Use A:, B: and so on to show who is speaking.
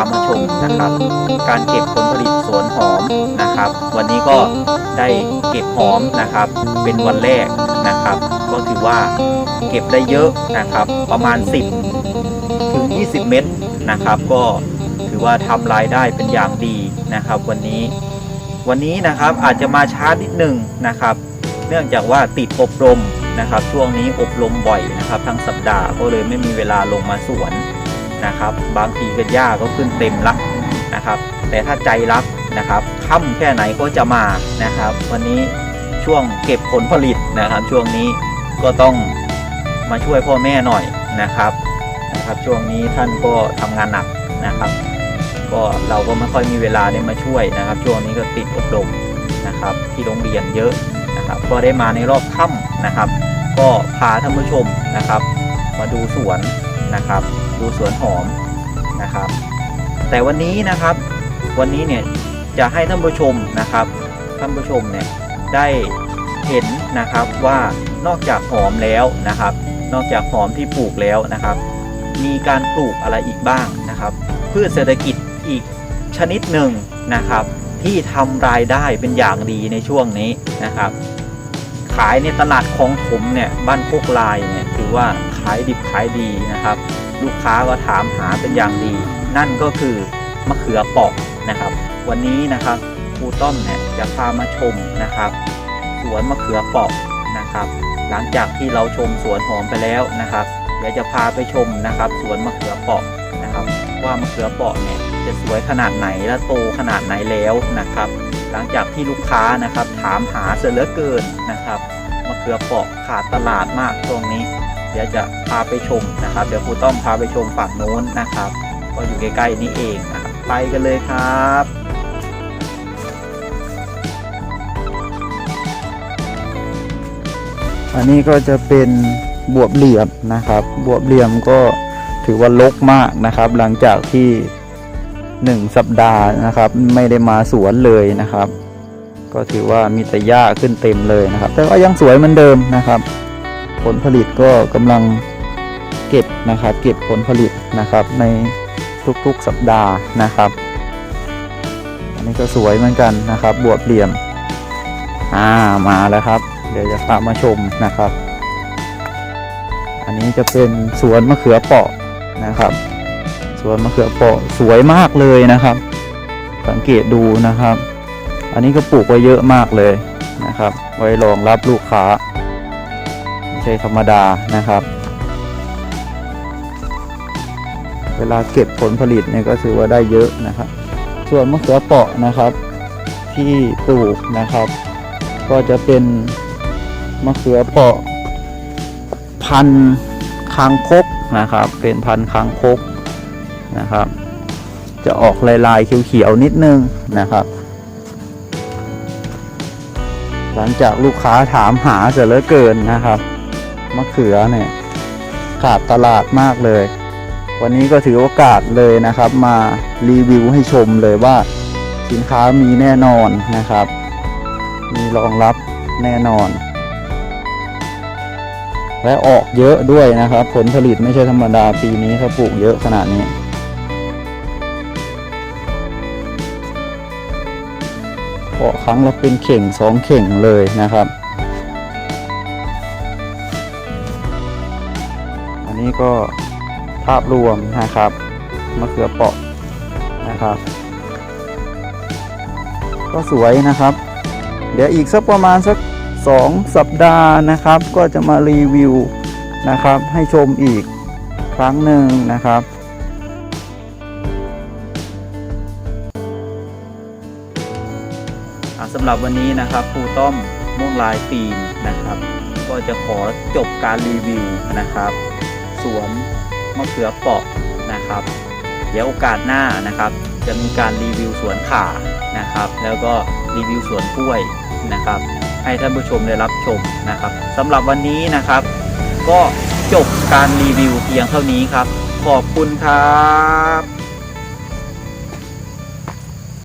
A: ามาชมนะครับ การเก็บผลผลิตสวนหอมนะครับ วันนี้ก็ได้เก็บหอมนะครับ เป็นวันแรกนะครับ ก็ถือว่าเก็บได้เยอะนะครับ ประมาณ 10 ถึง 20 เม็ดนะครับ ก็ถือว่าทำรายได้เป็นอย่างดีนะครับ วันนี้วันนี้นะครับอาจจะมาช้านิดหนึ่งนะครับ เนื่องจากว่าติดอบรมนะครับ ช่วงนี้อบรมบ่อยนะครับ ทั้งสัปดาห์ก็เลยไม่มีเวลาลงมาสวน นะครับ บางทีก็หญ้าก็ขึ้นเต็มละนะครับ แต่ถ้าใจรักนะครับค่ำแค่ไหนก็จะมานะครับ วันนี้ช่วงเก็บผลผลิตนะครับ ช่วงนี้ก็ต้องมาช่วยพ่อแม่หน่อยนะครับนะครับ ช่วงนี้ท่านก็ทำงานหนักนะครับ ก็เราก็ไม่ค่อยมีเวลาได้มาช่วยนะครับ ช่วงนี้ก็ติดอบรมนะครับ ที่โรงเรียนเยอะนะครับ ก็ได้มาในรอบค่ำนะครับ ก็พาท่านผู้ชมนะครับ มาดูสวน นะครับ ดูสวนหอมนะครับ แต่วันนี้นะครับวันนี้เนี่ยจะให้ท่านผู้ชมนะครับท่านผู้ชมเนี่ยได้เห็นนะครับว่านอกจากหอมแล้วนะครับ นอกจากหอมที่ปลูกแล้วนะครับ มีการปลูกอะไรอีกบ้างนะครับพืชเศรษฐกิจอีกชนิดหนึ่งนะครับ ที่ทำรายได้เป็นอย่างดีในช่วงนี้นะครับายในตลาดคลองถมเนี่ยบ้านโคกลายเนี่ยถือว่าขายดิบขายดีนะครับ ลูกค้าก็ถามหาเป็นอย่างดี นั่นก็คือมะเขือเปอกนะครับ วันนี้นะครับครูต้อมเนี่ยจะพามาชมนะครับสวนมะเขือเปอกนะครับ หลังจากที่เราชมสวนหอมไปแล้วนะครับเดี๋ยวจะพาไปชมนะครับสวนมะเขือเปอกนะครับ ว่ามะเขือเปอกเนี่ยจะสวยขนาดไหนและโตขนาดไหนแล้วนะครับ หลังจากที่ลูกค้านะครับ ถามหาเสียเหลือเกินนะครับมะเขือเปอกขาดตลาดมากช่วงนี้ เดี๋ยวจะพาไปชมนะครับ เดี๋ยวครูต้อมพาไปชมฝั่งโน้นนะครับ ก็อยู่ใกล้ๆนี่เองนะครับไปกันเลยครับ
B: อันนี้ก็จะเป็นบวบเหลี่ยมนะครับ บวบเหลี่ยมก็ถือว่าลกมากนะครับ หลังจากที่ หนึ่งสัปดาห์นะครับ ไม่ได้มาสวนเลยนะครับ ก็ถือว่ามีแต่หญ้าขึ้นเต็มเลยนะครับ แต่ก็ยังสวยเหมือนเดิมนะครับ ผลผลิตก็กำลังเก็บนะครับ เก็บผลผลิตนะครับ ในทุกๆสัปดาห์นะครับ อันนี้ก็สวยเหมือนกันนะครับ บวบเหลี่ยมอ่ามาแล้วครับ เดี๋ยวจะพามาชมนะครับ อันนี้จะเป็นสวนมะเขือเปาะนะครับ สวนมะเขือเปราะสวยมากเลยนะครับ สังเกตดูนะครับ อันนี้ก็ปลูกไว้เยอะมากเลยนะครับ ไว้รองรับลูกค้าไม่ใช่ธรรมดานะครับ เวลาเก็บผลผลิตเนี่ยก็ถือว่าได้เยอะนะครับ ส่วนมะเขือเปราะนะครับที่ปลูกนะครับ ก็จะเป็นมะเขือเปราะพันคางคกนะครับ เป็นพันคางคก นะครับ จะออกลายลายๆเขียวๆนิดนึงนะครับ หลังจากลูกค้าถามหาเสียเหลือเกินนะครับมะเขือเนี่ยขาดตลาดมากเลย วันนี้ก็ถือโอกาสเลยนะครับ มารีวิวให้ชมเลยว่าสินค้ามีแน่นอนนะครับ มีรองรับแน่นอน และออกเยอะด้วยนะครับ ผลผลิตไม่ใช่ธรรมดาปีนี้เขาปลูกเยอะขนาดนี้ เพาะครั้งละเป็นเข่งสองเข่งเลยนะครับ อันนี้ก็ภาพรวมนะครับมะเขือเปาะนะครับ ก็สวยนะครับ เดี๋ยวอีกสักประมาณสัก2สัปดาห์นะครับ ก็จะมารีวิวนะครับ ให้ชมอีกครั้งหนึ่งนะครับ
A: สำหรับวันนี้นะครับครูต้อมม่วงลายฟิล์มนะครับ ก็จะขอจบการรีวิวนะครับ สวนมะเขือเปราะนะครับ เดี๋ยวโอกาสหน้านะครับ จะมีการรีวิวสวนข่านะครับ แล้วก็รีวิวสวนกล้วยนะครับ ให้ท่านผู้ชมได้รับชมนะครับสำหรับวันนี้นะครับ ก็จบการรีวิวเพียงเท่านี้ครับ ขอบคุณครับ